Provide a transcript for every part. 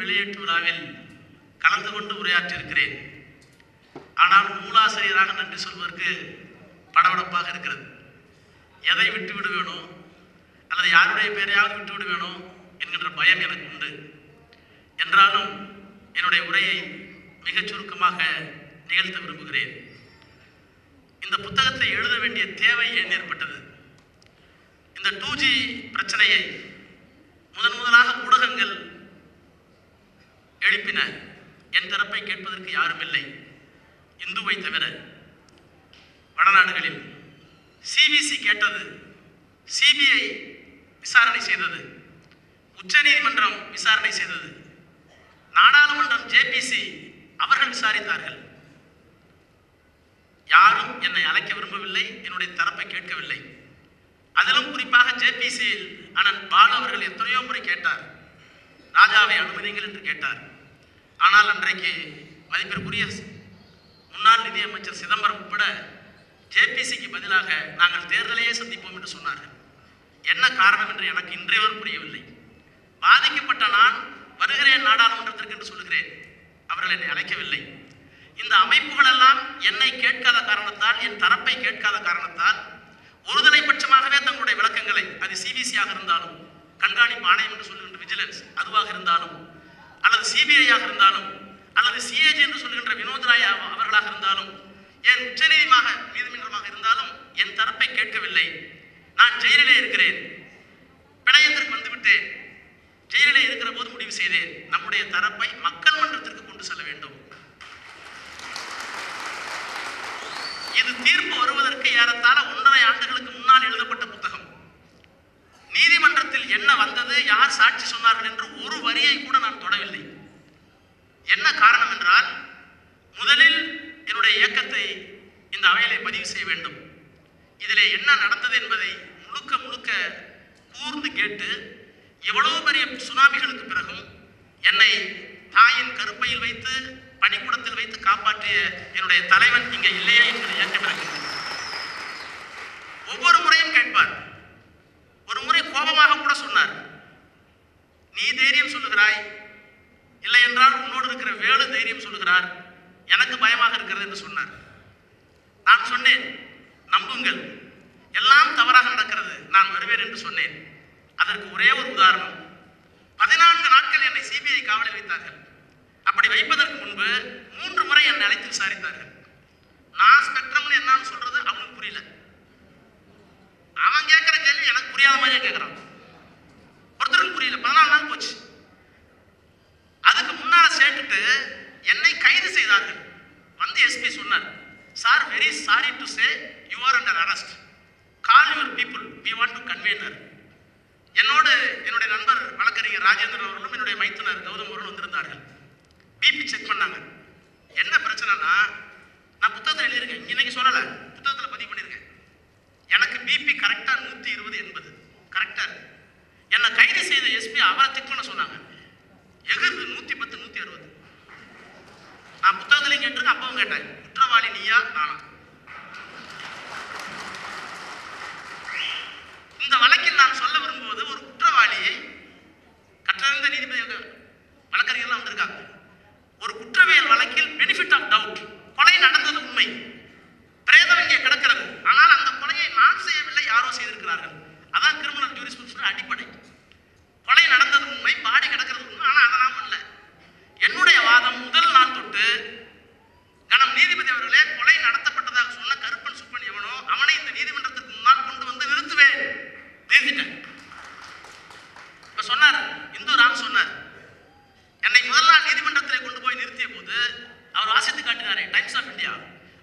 வெளியீட்டு விழாவில் கலந்து கொண்டு உரையாற்றியிருக்கிறேன். ஆனால் நூலாசிரியராக நன்றி சொல்வதற்கு படபடப்பாக இருக்கிறது. எதை விட்டு விடுவேனோ அல்லது யாருடைய பேரையாவது விட்டு விடுவேனோ என்கின்ற பயம் எனக்கு உண்டு. என்றாலும் என்னுடைய உரையை மிகச் சுருக்கமாக நிகழ்த்த விரும்புகிறேன். இந்த புத்தகத்தை எழுத வேண்டிய தேவை ஏன் ஏற்பட்டது? இந்த டூ ஜி பிரச்சனையை முதன் முதலாக ஊடகங்கள் எழுப்பின என் தரப்பை கேட்பதற்கு யாரும் இல்லை. இந்துவை தவிர வடநாடுகளில் சிபிசி கேட்டது சிபிஐ விசாரணை செய்தது உச்சநீதிமன்றம் விசாரணை செய்தது. நாடாளுமன்றம் ஜேபிசி அவர்கள் விசாரித்தார்கள். யாரும் என்னை அழைக்க விரும்பவில்லை என்னுடைய தரப்பை கேட்கவில்லை. அதிலும் குறிப்பாக ஜேபிசியில் அண்ணன் பாலு அவர்கள் எத்தனையோ முறை கேட்டார். ராஜாவை அனுமதிங்கள் என்று கேட்டார். ஆனால் அன்றைக்கு மதிப்பிற்குரிய முன்னாள் நிதியமைச்சர் சிதம்பரம் உட்பட ஜேபிசிக்கு பதிலாக நாங்கள் தேர்தலையே சந்திப்போம் என்று சொன்னார்கள். என்ன காரணம் என்று எனக்கு இன்றையவர் புரியவில்லை. பாதிக்கப்பட்ட நான் வருகிறேன் நாடாளுமன்றத்திற்கு என்று சொல்கிறேன் அவர்கள் என்னை அழைக்கவில்லை. இந்த அமைப்புகளெல்லாம் என்னை கேட்காத காரணத்தால் என் தரப்பை கேட்காத காரணத்தால் ஒருதலை பட்சமாகவே தங்களுடைய விளக்கங்களை அது சிபிசியாக இருந்தாலும் கண்காணிப்பு ஆணையம் என்று சொல்லுகின்ற விஜிலன்ஸ் அதுவாக இருந்தாலும் அல்லது சிபிஐயாக இருந்தாலும் அல்லது சிஏஜி என்று சொல்கின்ற வினோத் ராய் அவர்களாக இருந்தாலும் என் உச்சநீதிமாக நீதிமன்றமாக இருந்தாலும் என் தரப்பை கேட்கவில்லை. நான் ஜெயிலிலே இருக்கிறேன். பிணையத்திற்கு வந்துவிட்டேன். ஜெயிலிலே இருக்கிற போது முடிவு செய்தேன். நம்முடைய தரப்பை மக்கள் மன்றத்திற்கு கொண்டு செல்ல வேண்டும். இது தீர்ப்பு வருவதற்கு ஏறத்தாழ ஒன்றரை ஆண்டுகளுக்கு முன்னால் எழுதப்பட்ட புத்தகம். நீதிமன்றத்தில் என்ன வந்தது யார் சாட்சி சொன்னார்கள் என்று ஒரு வரியை கூட நான் தொடவில்லை. என்ன காரணம் என்றால் முதலில் என்னுடைய இயக்கத்தை இந்த அவையிலே பதிவு செய்ய வேண்டும். இதிலே என்ன நடந்தது என்பதை முழுக்க முழுக்க கூர்ந்து கேட்டு எவ்வளவு பெரிய சுனாமிகளுக்கு பிறகும் என்னை தாயின் கருப்பையில் வைத்து பணிக்கூடத்தில் வைத்து காப்பாற்றிய என்னுடைய தலைவன் இங்கே இல்லையே என்று இயக்கம் பிறகு ஒவ்வொரு முறையும் கேட்பார் ஒரு முறை கோபமாக கூட சொன்னார் நீ தைரியம் சொல்லுகிறாய்? இல்லை என்றால் உன்னோடு இருக்கிற வேலு தைரியம் சொல்லுகிறார். எனக்கு பயமாக இருக்கிறது என்று சொன்னார். நான் சொன்னேன் நம்புங்கள். எல்லாம் தவறாக நடக்கிறது நான் வருவேன் என்று சொன்னேன். அதற்கு ஒரே ஒரு உதாரணம். பதினான்கு நாட்கள் என்னை சிபிஐ காவலில் வைத்தார்கள். அப்படி வைப்பதற்கு முன்பு மூன்று முறை என்னை அழைத்து விசாரித்தார்கள். நான் ஸ்பெக்ட்ரம்னு என்னன்னு சொல்றது அவனுக்கு புரியல. அவன் கேட்குற கேள்வி எனக்கு புரியாத மாதிரியே கேட்கறான். ஒருத்தருக்கு புரியல. பதினாலு நாள் போச்சு. அதுக்கு முன்னால சேர்த்துட்டு என்னை கைது செய்தார்கள். வந்து எஸ்பி சொன்னார் sir very sorry to say you are under arrest call your people we want to convener என்னோடு என்னுடைய நண்பர் வழக்கறிஞர் ராஜேந்திரன் அவர்களும் என்னுடைய மைத்துனர் கௌதம் அவர்களும் வந்திருந்தார்கள். பிபி செக் பண்ணாங்க. என்ன பிரச்சனைனா நான் புத்தகத்தில் எழுதியிருக்கேன். இன்னைக்கு சொல்லலை. புத்தகத்தில் பதிவு பண்ணியிருக்கேன். எனக்கு பிபி கரெக்டாக நூற்றி இருபது எண்பது கரெக்டாக இருக்குது என்னை கைது செய்த எஸ்பி அவரை திக் பண்ண சொன்னாங்க. எகிர்ந்து நூற்றி பத்து நூற்றி அறுபது. நான் புத்தகத்திலையும் கேட்டிருக்கேன் அப்பவும் கேட்டேன் குற்றவாளி நீயா? நானா. இந்த வழக்கில் நான் சொல்ல விரும்புவது ஒரு குற்றவாளியை கற்றறிந்த நீதிபதி வழக்கறிஞர்லாம் வந்திருக்காங்க. ஒரு குற்றவியல் வழக்கில் பெனிஃபிட் ஆஃப் டவுட் கொலை நடந்தது உண்மை. பிரேதம் இங்கே கிடக்கிறது. ஆனால் அந்த கொலையை நான் செய்யவில்லை யாரோ செய்திருக்கிறார்கள். அதான் கிரிமினல் ஜூரிஸ்பிரூடன்ஸ் அடிப்படை. கொலை நடந்தது உண்மை பாடி கிடக்கிறது உண்மை ஆனால் அதை நான் பண்ணல. என்னுடைய வாதம் முதல் நாள் தொட்டு கணம் நீதிபதி அவர்களே கொலை நடத்தப்பட்டதாக சொன்ன கருப்பன் சுப்பன் எவனோ அவனை இந்த நீதிமன்றத்திற்கு முன்னால் கொண்டு வந்து நிறுத்துவேன். நிறுத்திட்டேன் இப்ப சொன்னார் இந்து ராம் சொன்னார் என்னை முதல் நாள் நீதிமன்றத்திலே கொண்டு போய் நிறுத்திய போது அவர் வாசித்து காட்டினாரே டைம்ஸ் ஆஃப் இந்தியா.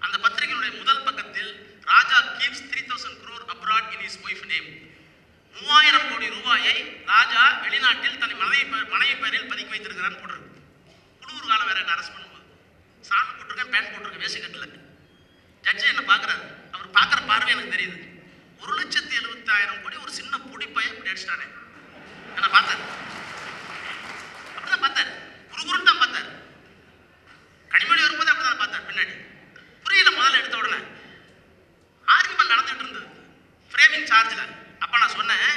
அந்த பத்திரிகையினுடைய முதல் பக்கத்தில் Raja keeps three thousand crore abroad in his wife name. மூவாயிரம் கோடி ரூபாயை ராஜா வெளிநாட்டில் தன் மனைவி மனைவி பெயரில் பதுக்கி வைத்திருக்கிறான்னு போட்டிருக்கு. குடூர் காலம் வேற என்ன அரெஸ்ட் பண்ணும்போது சாமி போட்டிருக்கேன் பேண்ட் போட்டிருக்கேன் வேசி கட்டில். ஜட்ஜி என்ன பார்க்குறாரு அவர் பார்க்குற பார்வை எனக்கு தெரியுது. ஒரு லட்சத்தி எழுபத்தாயிரம் கோடி ஒரு சின்ன பொடிப்பைய இப்படி அடிச்சிட்டானே. என்ன பார்த்தாரு. அப்படிதான் பார்த்தாரு. குருகுருன்னு தான் பார்த்தாரு. கனிமொழி வரும்போது அப்படிதான் பார்த்தார் பின்னாடி. புரியல முதல்ல எடுத்த உடனே. ஆர்குமெண்ட் நடந்துட்டு இருந்தது. ஃப்ரேமிங் சார்ஜில் அப்போ நான் சொன்னேன்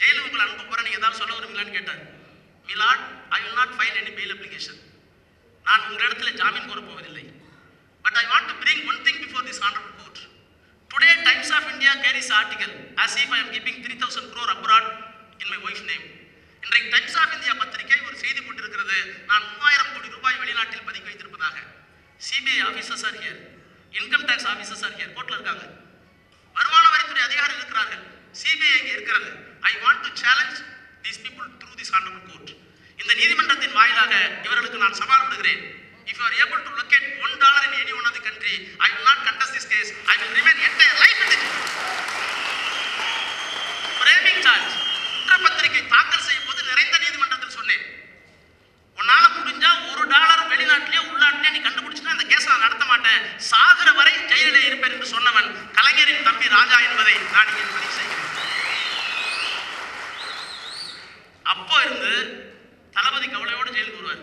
ஜெயிலுக்கு உங்களை அனுப்ப போகிறேன் நீங்கள் ஏதாவது சொல்ல விரும்பலான்னு கேட்டார். Milord I will not file any bail application நான் உங்களிடத்தில் ஜாமீன் கோரப் போவதில்லை. But I want to bring one thing before this honourable court today Times of India carries article as if I am keeping three thousand crore abroad in my wife name இன்றைக்கு Times of India பத்திரிகை ஒரு செய்தி போட்டிருக்கிறது. நான் மூவாயிரம் கோடி ரூபாய் வெளிநாட்டில் பதுக்கி வைத்திருப்பதாக. CBI officers are here income tax officers are here கோர்ட்டில் இருக்காங்க. காவல்துறை அதிகாரம் இருக்கிறார்கள் சிபிஐ இங்கே இருக்கிறது I want to challenge these people through this honourable court இந்த நீதிமன்றத்தின் வாயிலாக இவர்களுக்கு நான் சவால் விடுகிறேன் if you are able to locate one dollar in any one of the country I will not contest this case I will remain entire life in this framing charge குற்றப்பத்திரிகை தாக்கல் செய்யும் போது நிறைந்த நீதிமன்றத்தில் சொன்னேன். உன்னால முடிஞ்சா ஒரு டாலர் வெளிநாட்டிலேயே உள்நாட்டிலே நீ கண்டுபிடிச்சினா அந்த கேஸ் நான் நடத்த மாட்டேன். சாகிற வரை ஜெயிலே இருப்பேன் என்று சொன்னவன் கலைஞரின் தம்பி ராஜா என்பதை நான் இங்கே பதிவு செய்கிறேன். அப்போ இருந்து தளபதி கவலையோடு ஜெயிலுக்கு வருவார்.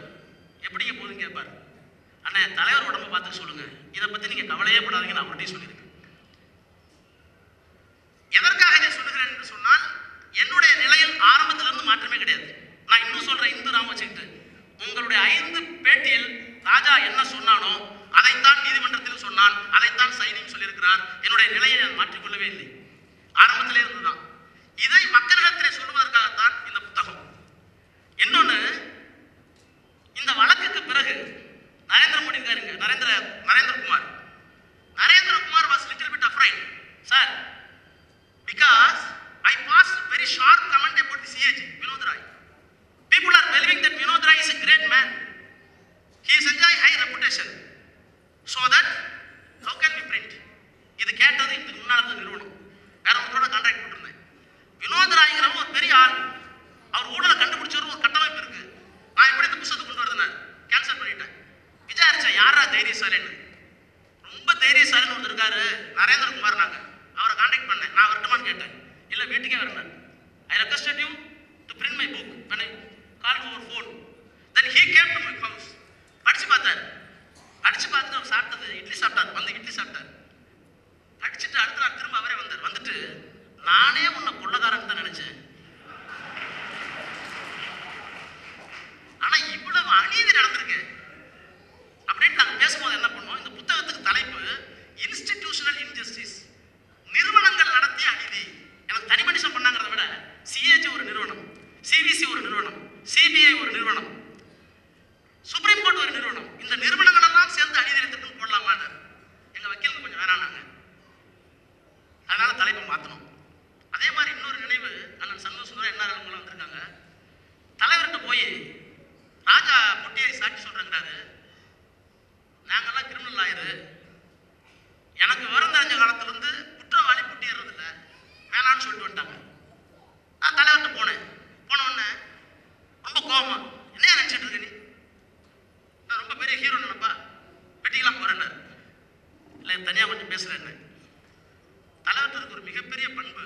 எப்படிங்க போகுதுன்னு கேட்பார். அண்ணே தலைவர் உடம்பை பார்த்து சொல்லுங்க. இதை பற்றி நீங்கள் கவலையே படாதீங்க நான் அவர்கிட்டயும் சொல்லியிருக்கேன். so that கோவமா என்ன நினைச்சிட்டு இருக்க நீ? நான் ரொம்ப பெரிய ஹீரோ நினைப்பா. வெட்டிக்கலாம் போறேன்னு இல்லை தனியாக கொஞ்சம் பேசுகிறேன்னு தலைவர்களுக்கு ஒரு மிகப்பெரிய பண்பு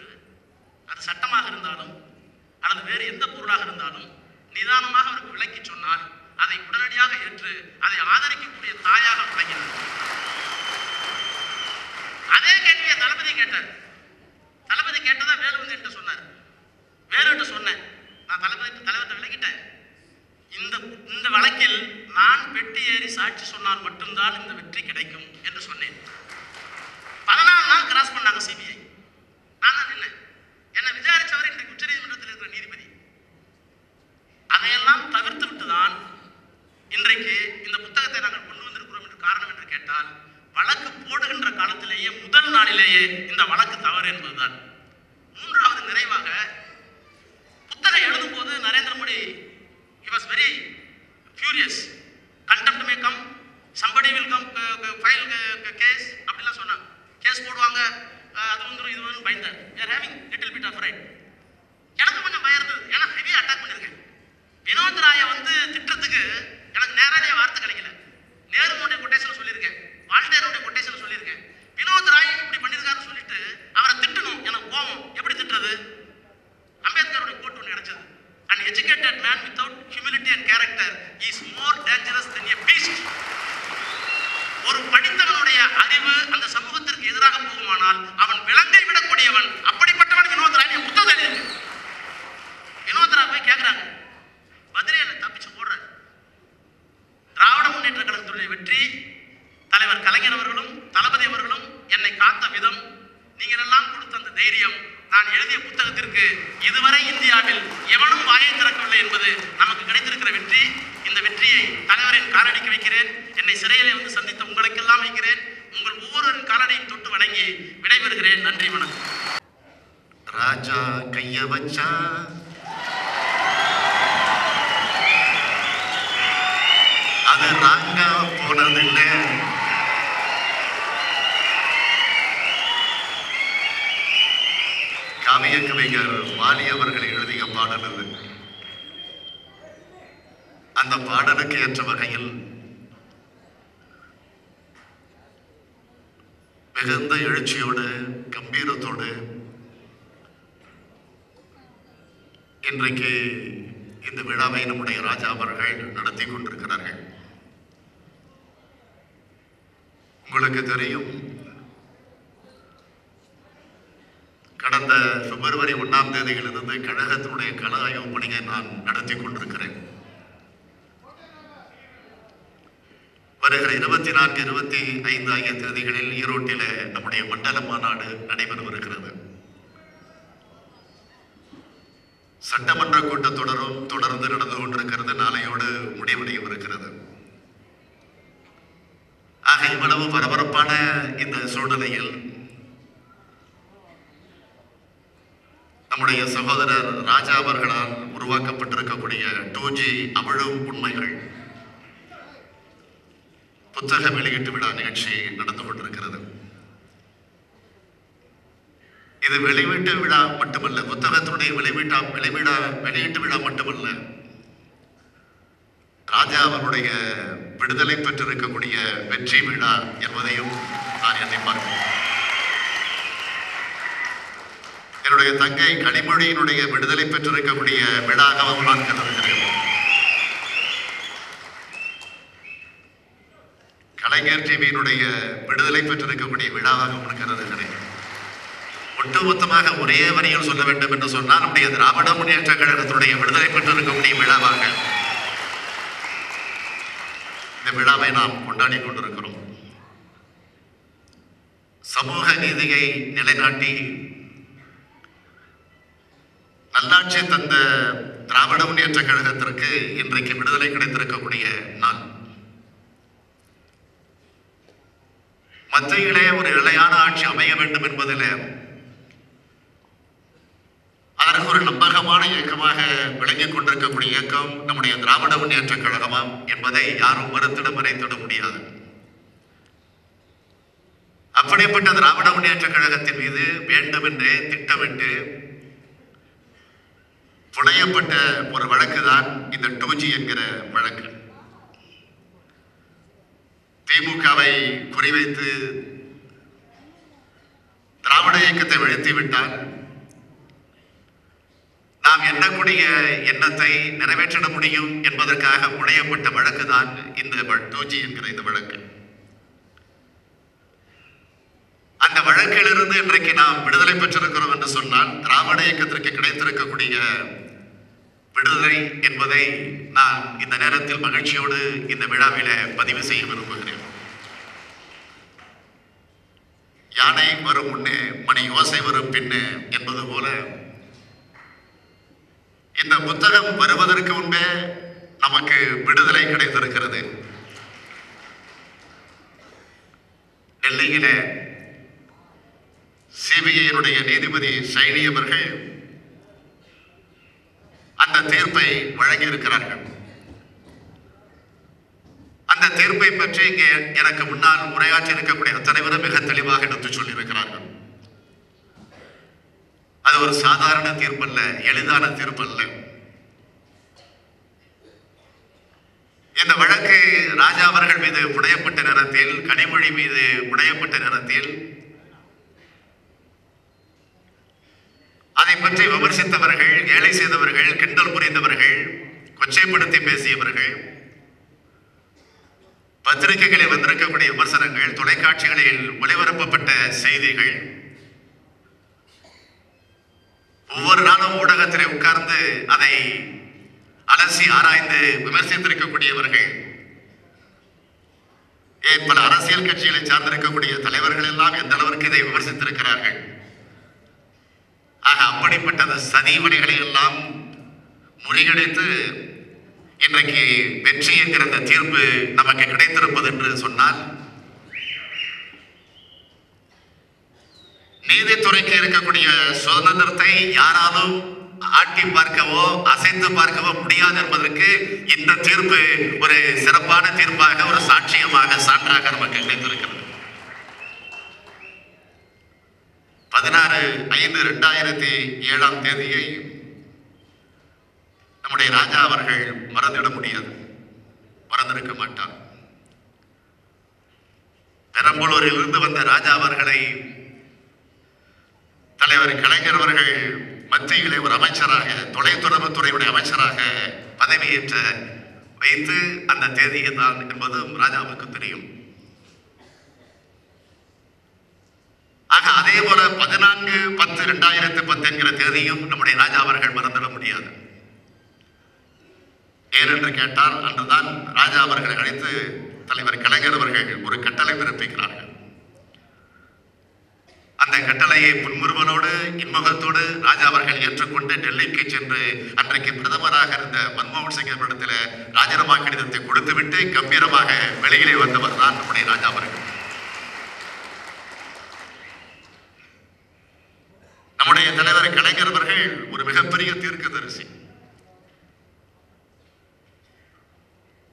அது சட்டமாக இருந்தாலும் அல்லது வேறு எந்த பொருளாக இருந்தாலும் நிதானமாக அவருக்கு விளக்கி சொன்னால் அதை உடனடியாக ஏற்று அதை ஆதரிக்கக்கூடிய தாயாக விளங்கினார் அதே கேள்வியை தளபதி கேட்டார். தளபதி கேட்டதா வேலு வந்து என்கிட்ட சொன்னார். வேலுகிட்ட சொன்னேன். நான் தளபதி தலைவர்கிட்ட விளக்கிட்டேன். இந்த இந்த வழக்கில் நான் பெட்டி ஏறி சாட்சி சொன்னால் மட்டும்தான் இந்த வெற்றி கிடைக்கும் என்று சொன்னேன். பதினாலு நாள் கிராஸ் பண்ணாங்க சிபிஐ நான் தான் நின்னேன். என்னை விசாரித்தவர் இன்றைக்கு உச்சநீதிமன்றத்தில் இருக்கிற நீதிபதி. அதையெல்லாம் தவிர்த்து விட்டுதான் இன்றைக்கு இந்த புத்தகத்தை நாங்கள் கொண்டு வந்திருக்கிறோம் என்று காரணம் என்று கேட்டால் வழக்கு போடுகின்ற காலத்திலேயே முதல் நாளிலேயே இந்த வழக்கு தவறு என்பதுதான். மூன்றாவது நிறைவாக புத்தகம் எழுதும்போது Narendra Modi he was very furious. Contempt may come. Somebody will come file case அப்படிலாம் சொன்னாங்க. கேஸ் போடுவாங்க. அது வந்துடும் இது வந்து பயந்தார். Are having little bit of right எனக்கு கொஞ்சம் பயம் இருந்தது. ஏன்னா ஹெவியாக அட்டாக் பண்ணியிருக்கேன் வினோத் ராயை வந்து திட்டத்துக்கு எனக்கு நேரடியாக வார்த்தை கிடைக்கல. நேருமுடைய கொட்டேஷன் சொல்லியிருக்கேன். வால்டேருடைய கொட்டேஷன் சொல்லியிருக்கேன். வினோத் ராய் இப்படி பண்ணியிருக்காருன்னு சொல்லிட்டு அவரை திட்டணும். எனக்கு கோபம். எப்படி திட்டுறது? அம்பேத்கருடைய கோட்டு ஒன்று கிடைச்சது An educated man without humility and character is more dangerous than a beast. ஒரு படித்தவனுடைய அறிவு அந்த சமூகத்திற்கு எதிராக போகுமானால் அவன் விலங்கை விடக்கூடியவன். அப்படிப்பட்டவன் வினோதரா நீ புத்தகம் தெரியுது வினோதரா போய் கேட்குறாங்க பதினேழு தப்பிச்சு போடுற திராவிட முன்னேற்ற கழகத்துடைய வெற்றி தலைவர் கலைஞர் அவர்களும் தளபதி அவர்களும் என்னை காத்த விதம் நீங்கள் எல்லாம் கொடுத்த அந்த தைரியம் நான் எழுதிய புத்தகத்திற்கு இதுவரை இந்தியாவில் எவனும் வாயை திறக்கவில்லை என்பது நமக்கு கிடைத்திருக்கிற வெற்றி. இந்த வெற்றியை தலைவரின் காலடிக்கு வைக்கிறேன். என்னை சிறையிலே வந்து சந்தித்த உங்களுக்கெல்லாம் வைக்கிறேன். உங்கள் ஒவ்வொருவரின் காலடியும் தொட்டு வணங்கி விடைபெறுகிறேன். நன்றி வணக்கம். ராஜா கைய வச்சா வாலி அவர்கள் எழுதிய பாடல் இது. அந்த பாடலுக்கு ஏற்ற வகையில் மிகுந்த எழுச்சியோடு கம்பீரத்தோடு இன்றைக்கு இந்த விழாவை நம்முடைய ராஜா அவர்கள் நடத்தி கொண்டிருக்கிறார்கள். உங்களுக்கு தெரியும் கடந்த பிப்ரவரி ஒன்றாம் தேதியிலிருந்து கழகத்தினுடைய கள ஆய்வு பணியை நான் நடத்தி கொண்டிருக்கிறேன். வருகிற இருபத்தி நான்கு இருபத்தி ஐந்து ஆகிய தேதிகளில் ஈரோட்டில் நம்முடைய மண்டல மாநாடு நடைபெறவிருக்கிறது. சட்டமன்ற கூட்டத்தொடரும் தொடர்ந்து நடந்து கொண்டிருக்கிறது. நாளையோடு முடிவடையவிருக்கிறது. ஆக இவ்வளவு பரபரப்பான இந்த சூழ்நிலையில் நம்முடைய சகோதரர் ராஜா அவர்களால் உருவாக்கப்பட்டிருக்கக்கூடிய டூ ஜி அவிழும் உண்மைகள். புத்தக வெளியீட்டு விழா நிகழ்ச்சி நடந்து கொண்டிருக்கிறது. இது வெளியீட்டு விழா மட்டுமல்ல புத்தகத்தினுடைய வெளியீட்டா வெளிவிழா வெளியீட்டு விழா மட்டுமல்ல ராஜா அவருடைய விடுதலை பெற்றிருக்கக்கூடிய வெற்றி விழா என்பதையும் நான் எண்ணி பார்க்கிறேன். என்னுடைய தங்கை கனிமொழியினுடைய விடுதலை பெற்றிருக்கக்கூடிய விழாகவும் நான் கருதுகிறேன் கலைஞர் டிவியினுடைய விடுதலை பெற்றிருக்கக்கூடிய விழாவாகவும் கருதுகிறேன் ஒட்டுமொத்தமாக ஒரே வரியில் சொல்ல வேண்டும் என்று சொன்னால் நம்முடைய திராவிட முன்னேற்ற கழகத்தினுடைய விடுதலை பெற்றிருக்கக்கூடிய விழாவாக இந்த விழாவை நாம் கொண்டாடி கொண்டிருக்கிறோம். சமூக நீதியை நிலைநாட்டி நல்லாட்சி தந்த திராவிட முன்னேற்ற கழகத்திற்கு இன்றைக்கு விடுதலை கிடைத்திருக்கக்கூடிய நாள். மத்தியிலே ஒரு நிலையான ஆட்சி அமைய வேண்டும் என்பதில் அதற்கு ஒரு நம்பகமான இயக்கமாக விளங்கிக் கொண்டிருக்கக்கூடிய இயக்கம் நம்முடைய திராவிட முன்னேற்ற கழகமாம் என்பதை யாரும் மறுத்திட மறைத்திட முடியாது. அப்படிப்பட்ட திராவிட முன்னேற்ற கழகத்தின் மீது வேண்டுமென்றே திட்டமிட்டு புனையப்பட்ட ஒரு வழக்கு தான் இந்த டூஜி என்கிற வழக்கு. திமுகவை குறிவைத்து திராவிட இயக்கத்தை வீழ்த்தி விட்டால் நாம் எண்ணக்கூடிய எண்ணத்தை நிறைவேற்றிட முடியும் என்பதற்காக முனையப்பட்ட வழக்கு தான் இந்த டூஜி என்கிற இந்த வழக்கு. அந்த வழக்கிலிருந்து இன்றைக்கு நாம் விடுதலை பெற்றிருக்கிறோம் என்று சொன்னால் திராவிட இயக்கத்திற்கு கிடைத்திருக்கக்கூடிய விடுதலை என்பதை நான் இந்த நேரத்தில் மகிழ்ச்சியோடு இந்த விழாவில பதிவு செய்ய விரும்புகிறேன். யானை வரும் முன்னே மணி யோசை வரும் பின்னே என்பது போல இந்த புத்தகம் வருவதற்கு முன்பே நமக்கு விடுதலை கிடைத்திருக்கிறது. டெல்லியில சிபிஐனுடைய நீதிபதி சைனி அவர்கள் அந்த தீர்ப்பை வழங்கியிருக்கிறார்கள். அந்த தீர்ப்பை பற்றி இங்கே எனக்கு முன்னால் உரையாற்றி இருக்கக்கூடிய தலைவரும் மிக தெளிவாக எடுத்து சொல்லியிருக்கிறார்கள். அது ஒரு சாதாரண தீர்ப்பல்ல எளிதான தீர்ப்பல்ல. இந்த வழக்கு ராஜா அவர்கள் மீது புனையப்பட்ட நேரத்தில் கனிமொழி மீது புனையப்பட்ட நேரத்தில் அதை பற்றி விமர்சித்தவர்கள் ஏழை செய்தவர்கள் கிண்டல் புரிந்தவர்கள் கொச்சைப்படுத்தி பேசியவர்கள் பத்திரிகைகளில் வந்திருக்கக்கூடிய விமர்சனங்கள் தொலைக்காட்சிகளில் ஒளிபரப்பப்பட்ட செய்திகள் ஒவ்வொரு நாளும் ஊடகத்திலே உட்கார்ந்து அதை அலசி ஆராய்ந்து விமர்சித்திருக்கக்கூடியவர்கள் ஏன் பல அரசியல் கட்சிகளை சார்ந்திருக்கக்கூடிய தலைவர்கள் எல்லாம் எந்த அளவிற்கு இதை விமர்சித்திருக்கிறார்கள்? ஆக அப்படிப்பட்ட அந்த சதி வழிகளை எல்லாம் முறியடித்து இன்றைக்கு வெற்றி என்கிற அந்த தீர்ப்பு நமக்கு கிடைத்திருப்பது என்று சொன்னால் நீதித்துறைக்கு இருக்கக்கூடிய சுதந்திரத்தை யாராலும் ஆட்டி பார்க்கவோ அசைத்து பார்க்கவோ முடியாது என்பதற்கு இந்த தீர்ப்பு ஒரு சிறப்பான தீர்ப்பாக ஒரு சாட்சியமாக சான்றாக நமக்கு கிடைத்திருக்கிறது. பதினாறு ஐந்து ரெண்டாயிரத்தி ஏழாம் தேதியை நம்முடைய ராஜா அவர்கள் மறந்துவிட முடியாது. மறந்திருக்க மாட்டார். பெரம்பலூரில் இருந்து வந்த ராஜா அவர்களை தலைவர் கலைஞர் அவர்கள் மத்தியிலே ஒரு அமைச்சராக தொலைத்தொடர்புத்துறையுடைய அமைச்சராக பதவியேற்ற வைத்து அந்த தேதியை தான் என்பதும் ராஜாவுக்கு தெரியும். ஆக அதே போல பதினான்கு பத்து இரண்டாயிரத்தி பத்து என்கிற தேதியும் நம்முடைய ராஜா அவர்கள் மறந்துட முடியாது. ஏனென்று கேட்டால் அன்றுதான் ராஜா அவர்களை அழைத்து தலைவர் கலைஞர் அவர்கள் ஒரு கட்டளை பிறப்பிக்கிறார்கள். அந்த கட்டளையை புன்முருவனோடு இன்முகத்தோடு ராஜா அவர்கள் ஏற்றுக்கொண்டு டெல்லிக்கு சென்று அன்றைக்கு பிரதமராக இருந்த மன்மோகன் சிங் அவரிடத்தில் ராஜினாமா கடிதத்தை கொடுத்துவிட்டு கம்பீரமாக வெளியிலே வந்தவர் தான் நம்முடைய ராஜா அவர்கள். நம்முடைய தலைவர் கலைஞர் அவர்கள் ஒரு மிகப்பெரிய தீர்க்கதரிசி.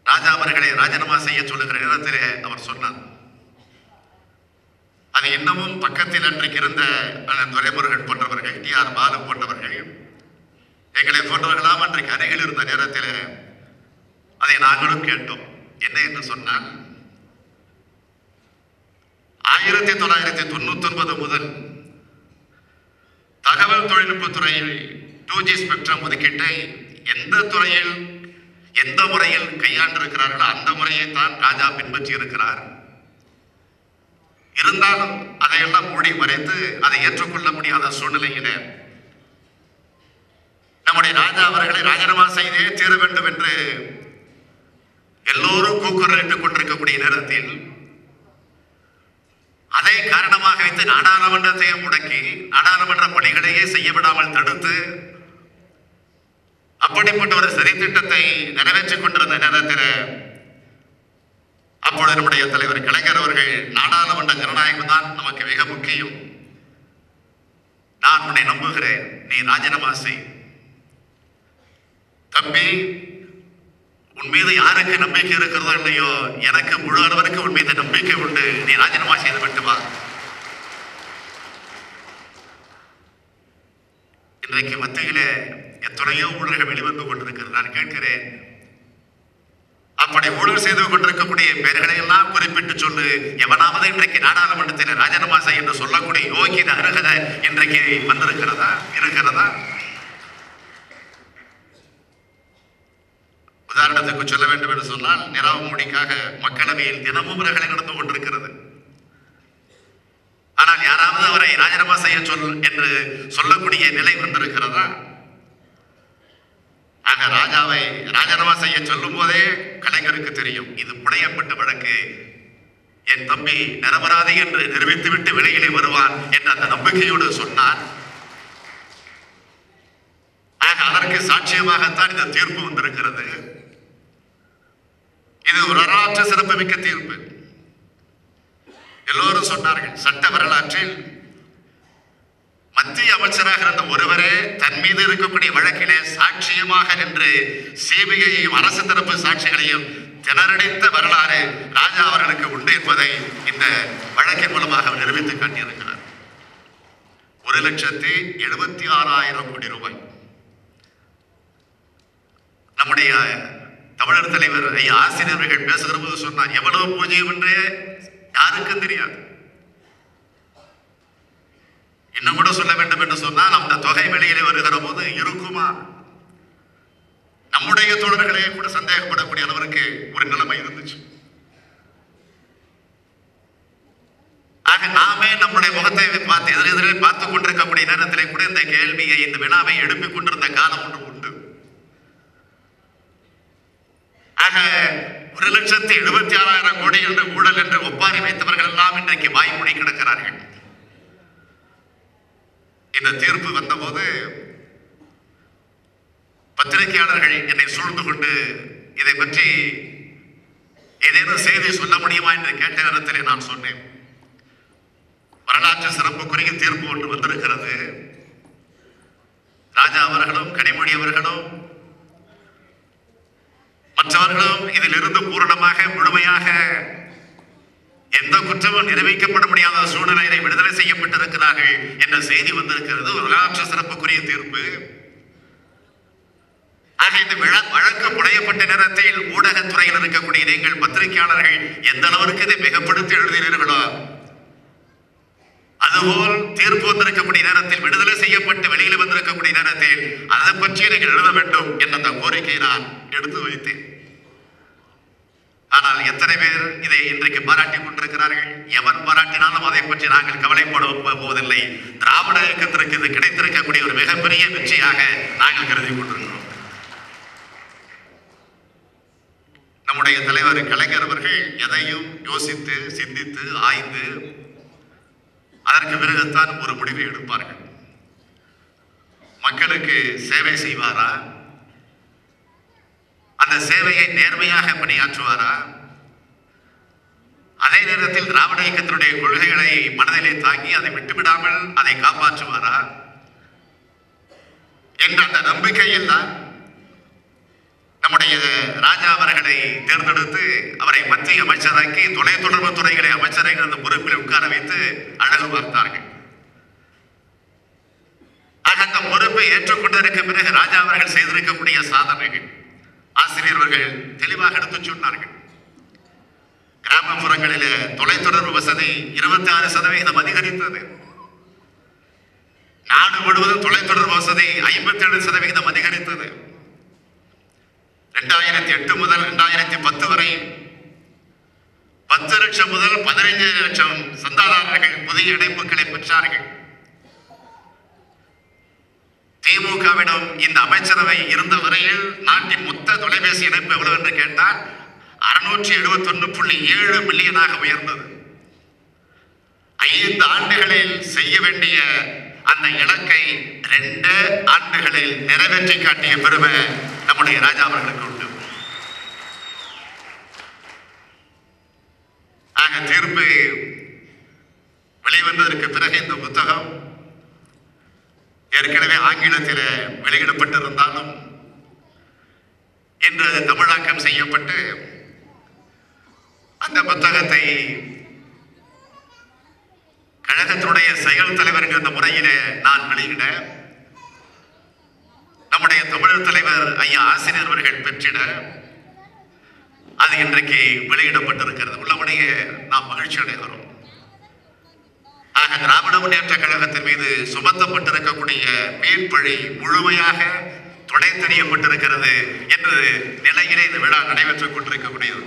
ராஜா அவர்களை ராஜினாமா செய்ய சொல்லுகிற நேரத்திலே அவர் சொன்னார். அது இன்னமும் பக்கத்தில் அன்றைக்கு இருந்த அண்ணன் துரைமுருகன் போன்றவர்கள் டி ஆர் பாலு போன்றவர்கள் எங்களை போன்றவர்களாம் அன்றைக்கு அருகில் இருந்த நேரத்தில் அதை நாங்களும் கேட்டோம். என்ன என்று சொன்னால் ஆயிரத்தி தொள்ளாயிரத்தி தொண்ணூத்தி ஒன்பது முதல் தகவல் தொழில்நுட்பத்துறையில் டூ ஜி ஸ்பெக்ட்ரம் ஒதுக்கீட்டை எந்த துறையில் எந்த முறையில் கையாண்டிருக்கிறார்களோ அந்த முறையை தான் ராஜா பின்பற்றி இருக்கிறார் இருந்தாலும் அதையெல்லாம் மூடி மறைத்து அதை ஏற்றுக்கொள்ள முடியாத சூழ்நிலையில நம்முடைய ராஜா அவர்களை ராஜினாமா செய்தே தீர வேண்டும் என்று எல்லோரும் கூக்குரலிட்டுக் கொண்டிருக்கக்கூடிய நேரத்தில் அதை காரணமாக வைத்து நாடாளுமன்றத்தை முடக்கி நாடாளுமன்ற பணிகளையே செய்ய விடாமல் தடுத்து அப்படிப்பட்ட ஒரு சதித்திட்டத்தை நிறைவேற்றிக் கொண்டிருந்த நேரத்தில் அப்பொழுது நம்முடைய தலைவர் கலைஞர் அவர்கள் நாடாளுமன்ற ஜனநாயகம் தான் நமக்கு மிக முக்கியம். நான் உன்னை நம்புகிறேன். நீ ராஜினாமா செய். தம்பி உன் மீது யாருக்கு நம்பிக்கை இருக்கிறதோ இல்லையோ எனக்கு முழு அளவிற்கு உன் மீது நம்பிக்கை உண்டு. நீ ராஜினாமா செய்து விட்டு வா. இன்றைக்கு மத்தியிலே எத்தனையோ ஊழல்கள் வெளிவந்து கொண்டிருக்கிறது. நான் கேட்கிறேன் அப்படி ஊழல் செய்து கொண்டிருக்கக்கூடிய பெயர்களை எல்லாம் குறிப்பிட்டு சொல்லு. எவனாவது இன்றைக்கு நாடாளுமன்றத்தில் ராஜினாமா செய்ய என்று சொல்லக்கூடிய யோகியின் அருகதை இன்றைக்கு வந்திருக்கிறதா? இருக்கிறதா? உதாரணத்துக்கு சொல்ல வேண்டும் என்று சொன்னால் நிரவ மோடிக்காக மக்களவையில் தினமும் ரகளை நடந்து கொண்டிருக்கிறது. ஆனால் யாராவது அவரை ராஜினாமா செய்ய சொல் என்று சொல்லக்கூடிய நிலை வந்திருக்கிறதா? ஆக ராஜாவை ராஜினாமா செய்ய சொல்லும் போதே கலைஞருக்கு தெரியும் இது புனையப்பட்ட வழக்கு. என் தம்பி நிரபராதி என்று நிரூபித்துவிட்டு வெளியிலே வருவான் என்ற அந்த நம்பிக்கையோடு சொன்னார். ஆக அதற்கு சாட்சியமாகத்தான் இந்த தீர்ப்பு வந்திருக்கிறது. இது வரலாற்று சிறப்புமிக்க தீர்ப்பு. எல்லோரும் சொன்னார்கள் சட்ட வரலாற்றில் மத்திய அமைச்சராக இருந்த ஒருவரே தன் மீது இருக்கக்கூடிய வழக்கிலே சாட்சியமாக நின்று சிபிஐயையும் அரசு தரப்பு சாட்சிகளையும் திணறடித்த வரலாறு ராஜா அவர்களுக்கு உண்டு என்பதை இந்த வழக்கின் மூலமாக அவர் நிரூபித்து காட்டியிருக்கிறார். ஒரு லட்சத்தி எழுபத்தி ஆறாயிரம் கோடி ரூபாய். நம்முடைய தமிழர் தலைவர் ஐயா ஆசிரியர்கள் பேசுகிற போது சொன்னார் எவ்வளவு பூஜ்ஜியம் என்றே யாருக்கும் தெரியாது. இன்னும் கூட சொல்ல வேண்டும் என்று சொன்னால் அந்த தொகை வெளியிலே வருகிற போது இருக்குமா? நம்முடைய தோழர்களே கூட சந்தேகப்படக்கூடிய அளவிற்கு ஒரு நிலைமை இருந்துச்சு. ஆக நாமே நம்முடைய முகத்தை பார்த்து எதிரெதிரே பார்த்து கொண்டிருக்கக்கூடிய நேரத்திலே கூட இந்த கேள்வியை இந்த வினாவை எழுப்பிக் கொண்டிருந்த காலம் ஒன்று உண்டு ஆக ஒரு லட்சத்தி எழுபத்தி ஆறாயிரம் கோடி என்று ஊழல் என்று ஒப்பாரி வைத்தவர்கள் எல்லாம் இன்றைக்கு வாய்மொழி கிடக்கிறார்கள். இந்த தீர்ப்பு வந்தபோது பத்திரிகையாளர்கள் என்னை சூழ்ந்து கொண்டு இதை பற்றி ஏதேனும் செய்தி சொல்ல முடியுமா என்று கேட்ட நேரத்திலே நான் சொன்னேன். வரலாற்று சிறப்புக்குரிய தீர்ப்பு ஒன்று வந்திருக்கிறது. ராஜா அவர்களும் கனிமொழி அவர்களும் மற்றவர்களும் இதில் இருந்து பூரணமாக முழுமையாக எந்த குற்றமும் நிரூபிக்கப்பட முடியாத சூழ்நிலையை விடுதலை செய்யப்பட்டிருக்கிறார்கள் என்ற செய்தி வந்திருக்கிறது. வரலாற்று சிறப்புக்குரிய தீர்ப்பு. ஆக இந்த வழக்கு புனையப்பட்ட நேரத்தில் ஊடகத்துறையில் இருக்கக்கூடிய நீங்கள் பத்திரிகையாளர்கள் எந்த அளவிற்கு இதை மிகப்படுத்தி எழுதினீர்களோ அதுபோல் தீர்ப்பு வந்திருக்கக்கூடிய நேரத்தில் விடுதலை செய்யப்பட்டு வெளியில் வந்திருக்கக்கூடிய நேரத்தில் அதை பற்றி நீங்கள் எழுத வேண்டும் என்ற அந்த கோரிக்கையை நான் எடுத்து வைத்தேன். ஆனால் எத்தனை பேர் இதை இன்றைக்கு பாராட்டிக் கொண்டிருக்கிறார்கள்? எவன் பாராட்டினாலும் அதை பற்றி நாங்கள் கவலைப்பட போவதில்லை. திராவிட இயக்கத்திற்கு இது கிடைத்திருக்கக்கூடிய ஒரு மிகப்பெரிய வெற்றியாக நாங்கள் கருதி கொண்டிருக்கிறோம். நம்முடைய தலைவர் கலைஞர் அவர்கள் எதையும் யோசித்து சிந்தித்து ஆய்ந்து அதற்கு பிறகுதான் ஒரு முடிவை எடுப்பார்கள். மக்களுக்கு சேவை செய்வாரா? அந்த சேவையை நேர்மையாக பணியாற்றுவாரா? அதே நேரத்தில் திராவிட இயக்கத்தினுடைய கொள்கைகளை மனதிலே தாங்கி அதை விட்டுவிடாமல் அதை காப்பாற்றுவாரா? என்ற அந்த நம்பிக்கையில் தான் நம்முடைய ராஜா அவர்களை தேர்ந்தெடுத்து அவரை மத்திய அமைச்சராக்கி தொலைத்தொடர்பு துறைகளை அமைச்சரை அந்த பொறுப்பில் உட்கார வைத்து அழகு பார்த்தார்கள். ஆக அந்த பொறுப்பை ஏற்றுக்கொண்டதற்கு பிறகு ராஜா அவர்கள் செய்திருக்கக்கூடிய சாதனைகள். ஆசிரியர்கள் தெளிவாக எடுத்து சொன்னார்கள். கிராமப்புறங்களிலே தொலைத்தொடர்பு வசதி இருபத்தி ஆறு சதவீதம் அதிகரித்தது. நாடு முழுவதும் தொலைத்தொடர்பு வசதி ஐம்பத்தி ஏழு சதவிகிதம் அதிகரித்தது. ரெண்டாயிரத்தி எட்டு முதல் ரெண்டாயிரத்தி பத்து வரை பத்து லட்சம் முதல் பதினைஞ்சு லட்சம் சந்தாதாரர்கள் புதிய இணைப்புகளை பெற்றார்கள். திமுகவிடம் இந்த அமைச்சரவை இருந்த வரையில் நாட்டின் மொத்த தொலைபேசி இணைப்பு எவ்வளவு என்று கேட்டால் அறுநூற்றி எழுபத்தி ஒன்று புள்ளி ஏழு மில்லியனாக உயர்ந்தது. ஐந்து ஆண்டுகளில் செய்ய வேண்டிய அந்த இலக்கை ரெண்டு ஆண்டுகளில் நிறைவேற்றி காட்டிய பெருமை நம்முடைய ராஜா அவர்களுக்கு உண்டு. ஆக தீர்ப்பு வெளிவந்ததற்கு பிறகு இந்த புத்தகம் ஏற்கனவே ஆங்கிலத்தில் வெளியிடப்பட்டிருந்தாலும் என்று அது தமிழாக்கம் செய்யப்பட்டு அந்த புத்தகத்தை கழகத்தினுடைய செயல் தலைவர் என்ற முறையிலே நான் வெளியிட நம்முடைய தமிழர் தலைவர் ஐயா ஆசிரியர் அவர்கள் பெற்றிட அது இன்றைக்கு வெளியிடப்பட்டிருக்கிறது. உள்ளபடியே நாம் மகிழ்ச்சி அடைகிறோம். ஆக திராவிட முன்னேற்ற கழகத்தின் மீது சுமத்தப்பட்டிருக்கக்கூடிய மீன்பழி முழுமையாக துடை தெரியப்பட்டிருக்கிறது என்ற நிலையிலே இந்த விழா நடைபெற்றுக் கொண்டிருக்கக்கூடியது.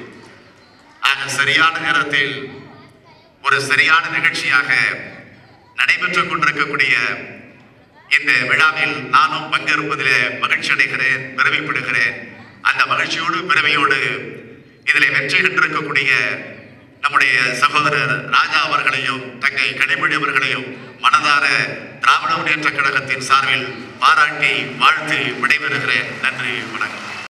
ஆக சரியான நேரத்தில் ஒரு சரியான நிகழ்ச்சியாக நடைபெற்றுக் கொண்டிருக்கக்கூடிய இந்த விழாவில் நானும் பங்கேற்பதில் மகிழ்ச்சி அடைகிறேன் பெருமைப்படுகிறேன். அந்த மகிழ்ச்சியோடு பெருமையோடு இதில் வெற்றி கண்டிருக்கக்கூடிய நம்முடைய சகோதரர் ராஜா அவர்களையும் தங்கை கனிமொழி அவர்களையும் மனதார திராவிட முன்னேற்ற கழகத்தின் சார்பில் பாராட்டி வாழ்த்தி விடைபெறுகிறேன். நன்றி வணக்கம்.